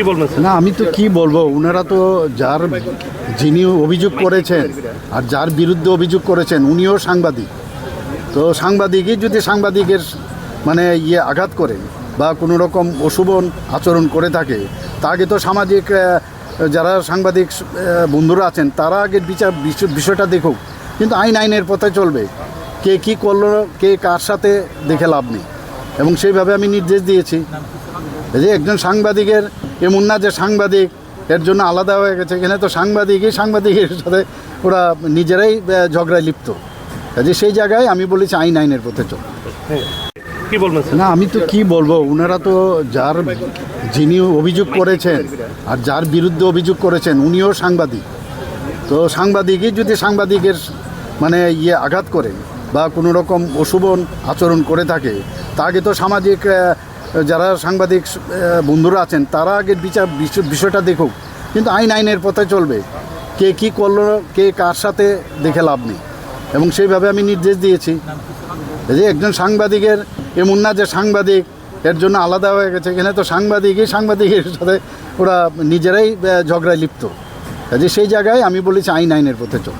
কি বলবেন না, আমি তো কি বলব ওনারা তো যার যিনি অভিযোগ করেছেন আর যার বিরুদ্ধে অভিযোগ করেছেন, উনিও সাংবাদিক। তো সাংবাদিকই যদি সাংবাদিকের মানে ইয়ে আঘাত করে বা কোনো রকম অশুভ আচরণ করে থাকে তাকে তো সামাজিক যারা সাংবাদিক বন্ধুরা আছেন, তারা আগে বিচার বিষয়- বিষয়টা দেখুক। কিন্তু আইন, আইনের পথে চলবে। কে কি করল, কে কার সাথে দেখে লাভ নেই। এবং সেইভাবে আমি নির্দেশ দিয়েছি। যে একজন সাংবাদিকের এমন না যে সাংবাদিক এর জন্য আলাদা হয়ে গেছে। এখানে তো সাংবাদিকই সাংবাদিকের সাথে ওরা নিজেরাই ঝগড়ায় লিপ্ত। কাজে সেই জায়গায় আমি বলেছি আইন আইনের পথে চল। কি বলবেন না আমি তো কি বলব ওনারা তো যার যিনি অভিযোগ করেছেন আর যার বিরুদ্ধে অভিযোগ করেছেন উনিও সাংবাদিক। তো সাংবাদিকই যদি সাংবাদিকের মানে ইয়ে আঘাত করে বা কোনো রকম অশুভন আচরণ করে থাকে তাকে তো সামাজিক যারা সাংবাদিক বন্ধুরা আছেন, তারা আগে বিচার, বিষয়- বিষয়টা দেখুক। কিন্তু আইন আইনের পথে চলবে। কে কি করল, কে কার সাথে দেখে লাভ নেই। এবং সেইভাবে আমি নির্দেশ দিয়েছি। যে একজন সাংবাদিকের এমন না যে সাংবাদিক, এর জন্য আলাদা হয়ে গেছে। এখানে তো সাংবাদিকই সাংবাদিকের সাথে ওরা নিজেরাই ঝগড়ায় লিপ্ত। যে সেই জায়গায় আমি বলেছি আইন আইনের পথে চল।